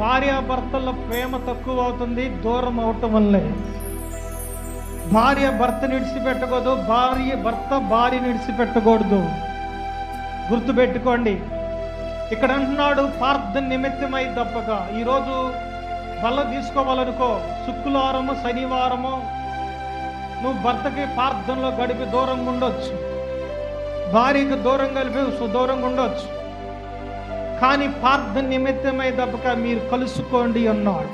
భార్యాభర్తల ప్రేమ తక్కువ అవుతుంది దూరం అవటం వల్లే. భార్య భర్త విడిచిపెట్టకూడదు భార్య భర్త భార్య విడిచిపెట్టకూడదు గుర్తుపెట్టుకోండి ఇక్కడ అంటున్నాడు పార్థ నిమిత్తమై తప్పక. ఈరోజు బల్ల తీసుకోవాలనుకో శుక్రవారము శనివారము నువ్వు భర్తకి పార్థంలో గడిపి దూరంగా ఉండొచ్చు. భార్యకి దూరం కలిపి దూరంగా ఉండొచ్చు. కానీ ప్రార్థన నిమిత్తమై తప్పక మీరు కలుసుకోండి అన్నాడు.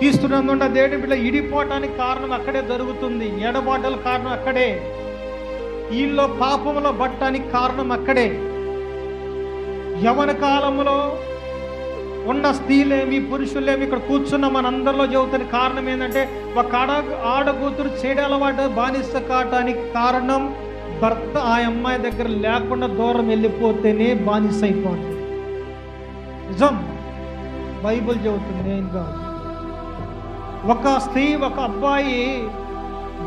తీస్తున్నందుండ దేని బిడ్డ ఇడిపోవటానికి కారణం అక్కడే జరుగుతుంది. ఎడబాటల కారణం అక్కడే. వీళ్ళలో పాపములో పట్టడానికి కారణం అక్కడే. యవన కాలంలో ఉన్న స్త్రీలేమి పురుషులేమి ఇక్కడ కూర్చున్న మనందరిలో చెబుతున్న కారణం ఏంటంటే ఒక ఆడ ఆడకూతురు చెడు అలవాటు బానిస కావటానికి కారణం భర్త ఆ అమ్మాయి దగ్గర లేకుండా దూరం వెళ్ళిపోతేనే బానిస అయిపోతుంది నిజం? బైబిల్ చెబుతుంది నేను కాదు. ఒక స్త్రీ ఒక అబ్బాయి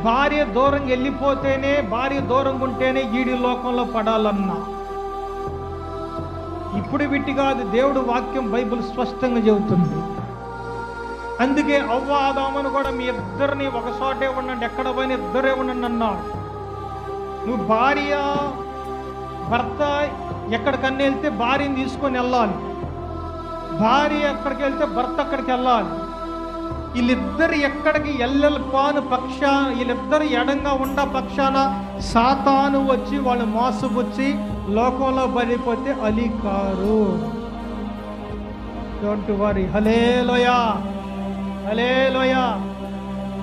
భార్య దూరం వెళ్ళిపోతేనే భార్య దూరంగా ఉంటేనే ఈడి లోకంలో పడాలన్నా. ఇప్పుడు విట్టి కాదు దేవుడు వాక్యం బైబిల్ స్పష్టంగా చెబుతుంది. అందుకే అవ్వ ఆదామను కూడా మీ ఇద్దరిని ఒక చోటే ఉండండి ఎక్కడ పోయినా ఇద్దరే ఉండండి అన్నాడు. నువ్వు భార్య భర్త ఎక్కడికన్నా వెళ్తే భార్యని తీసుకొని వెళ్ళాలి. భార్య ఎక్కడికి వెళ్తే భర్త అక్కడికి వెళ్ళాలి. వీళ్ళిద్దరు ఎక్కడికి ఎల్లెల్పాను పక్ష వీళ్ళిద్దరు ఎడంగా ఉండ పక్షాన సాతాను వచ్చి వాళ్ళు మోసపుచ్చి లోకంలో పడిపోతే అలీ కారు డోంట్ వరీ. హలేలోయా హలేలోయా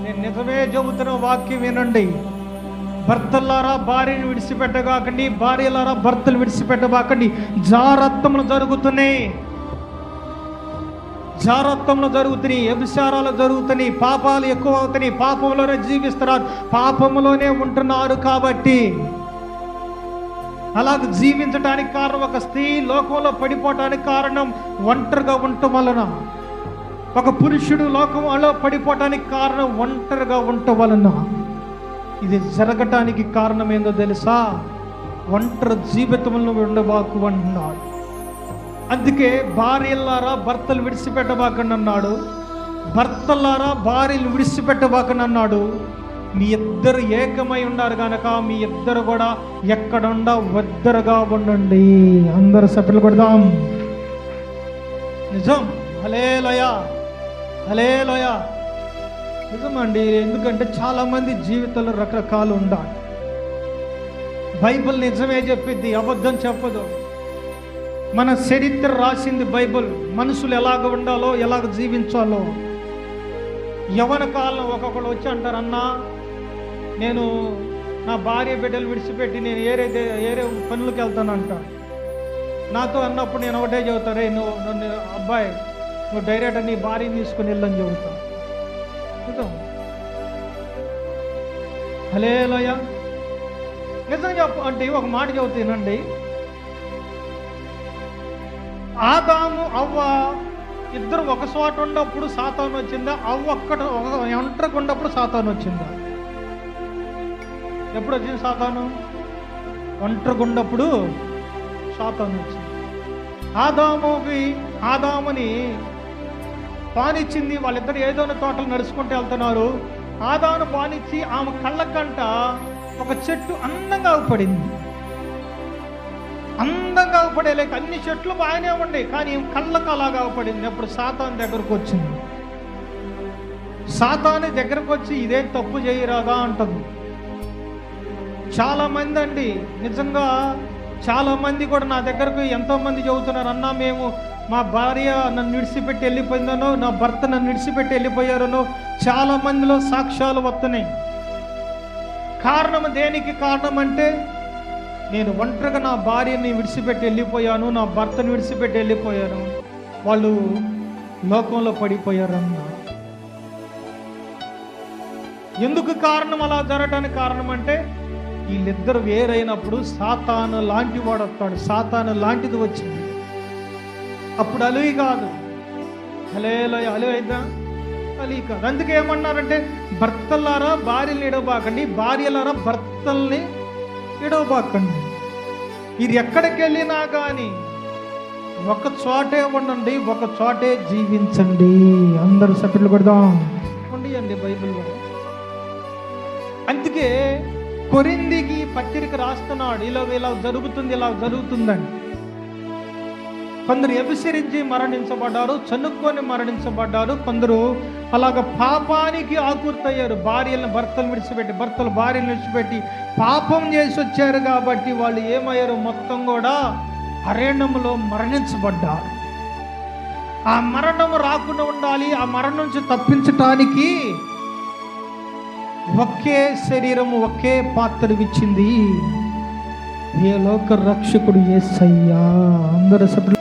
నేను నిజమే చెబుతున్న వాక్యం వినండి. భర్తలారా భార్యను విడిచిపెట్టగాకండి భార్యలారా భర్తలు విడిచిపెట్టబాకండి. జారత్వములు జరుగుతున్నాయి. జారత్వంలో జరుగుతున్నాయి. వ్యభిచారాలు జరుగుతున్నాయి. పాపాలు ఎక్కువ అవుతున్నాయి పాపంలోనే జీవిస్తున్నారు. పాపంలోనే ఉంటున్నారు కాబట్టి అలాగ జీవించడానికి కారణం ఒక స్త్రీ లోకంలో పడిపోవటానికి కారణం ఒంటరిగా ఉండటం వలన. ఒక పురుషుడు లోకంలో పడిపోవటానికి కారణం ఒంటరిగా ఉండటం వలన. ఇది జరగటానికి కారణమేందో తెలుసా? ఒంటరి జీవితంలో ఉండబాకు అంటున్నాడు. అందుకే భార్యలారా భర్తలు విడిచిపెట్టబాకండి అన్నాడు భర్తలారా భార్యలు విడిచిపెట్టబాకండి అన్నాడు మీ ఇద్దరు ఏకమై ఉన్నారు కనుక మీ ఇద్దరు కూడా ఎక్కడుండా వద్దరుగా ఉండండి. అందరు సభ్యులు కొడదాం. నిజం. హలేలోయ హలేలోయ నిజమండి ఎందుకంటే చాలామంది జీవితంలో రకరకాలు ఉండాలి. బైబిల్ నిజమే చెప్పిద్ది అబద్ధం చెప్పదు. మన చరిత్ర రాసింది బైబిల్ మనుషులు ఎలాగ ఉండాలో ఎలాగ జీవించాలో. యవన కాలం ఒక్కొక్కరు వచ్చి అంటారు అన్నా నేను నా భార్య బిడ్డలు విడిచిపెట్టి నేను ఏరే దే- ఏరే పనులకు వెళ్తాను నాతో అన్నప్పుడు నేను ఒకటే చెబుతారే నువ్వు నన్ను అబ్బాయి నువ్వు డైరెక్ట్ నీ భార్యని తీసుకుని వెళ్ళని చెబుతాను అద్భుతం. హలేలోయ నిజం చెప్పు అంటే ఒక మాట చెబుతానండి ఆదాము అవ్వ ఇద్దరు ఒక చోట ఉన్నప్పుడు సాతాను వచ్చిందా? అవ్వ ఒక్కట ఒక ఒంటరికి ఉన్నప్పుడు సాతాను వచ్చిందా? ఎప్పుడు వచ్చింది సాతాను? ఒంటరికి ఉన్నప్పుడు సాతాను వచ్చింది. ఆదాముకి ఆదాముని పానిచ్చింది వాళ్ళిద్దరు ఏదో తోటలు నడుచుకుంటూ వెళ్తున్నారు. ఆదాను పానిచ్చి ఆమె కళ్ళకంట ఒక చెట్టు అందంగా పడింది. అందంగా పడే లేక అన్ని చెట్లు బాగానే ఉండే కానీ కళ్ళకు అలాగా పడింది. అప్పుడు సాతాన్ దగ్గరకు వచ్చింది. సాతాని దగ్గరకు వచ్చి ఇదేం తప్పు చేయరాదా? అంటుంది. చాలా మంది అండి నిజంగా చాలా మంది కూడా నా దగ్గరకు ఎంతోమంది చెబుతున్నారు అన్నా మేము మా భార్య నన్ను విడిచిపెట్టి వెళ్ళిపోయిందనో నా భర్త నన్ను విడిచిపెట్టి వెళ్ళిపోయారనో చాలా మందిలో సాక్ష్యాలు వస్తున్నాయి. కారణం దేనికి కారణం అంటే నేను ఒంటరిగా నా భార్యని విడిచిపెట్టి వెళ్ళిపోయాను నా భర్తను విడిచిపెట్టి వెళ్ళిపోయాను. వాళ్ళు లోకంలో పడిపోయారన్న. ఎందుకు కారణం అలా జరగడానికి కారణం అంటే వీళ్ళిద్దరు వేరైనప్పుడు సాతాను లాంటి వాడు వస్తాడు. సాతాను లాంటిది వచ్చింది. అప్పుడు అలువి కాదు. హలేలో అలువి అయిద్దా. అలీ కాదు. అందుకే ఏమన్నారంటే భర్తలారా భార్యలు ఇడవబాకండి భార్యలారా భర్తల్ని ఇడవబాకండి ఇది ఎక్కడికి వెళ్ళినా కానీ ఒక చోటే ఉండండి ఒక చోటే జీవించండి. అందరూ సభ్యులు కొడదాం. ఉండి అండి అందుకే కొరిందికి పత్రిక రాస్తున్నాడు ఇలా ఇలా జరుగుతుంది ఇలా జరుగుతుందని. కొందరు ఎబిసిరించి మరణించబడ్డారు చనుక్కొని మరణించబడ్డారు కొందరు అలాగ పాపానికి ఆకూర్తయ్యారు భార్యలను భర్తలు విడిచిపెట్టి భర్తలు భార్యలు విడిచిపెట్టి పాపం చేసి వచ్చారు కాబట్టి వాళ్ళు ఏమయ్యారు? మొత్తం కూడా అరణ్యంలో మరణించబడ్డారు. ఆ మరణం రాకుండా ఉండాలి ఆ మరణం నుంచి తప్పించటానికి ఒకే శరీరం ఒకే పాత్ర ఇచ్చింది. ఏ లోక రక్షకుడు ఏసయ్యా. అందరు సభ్యులు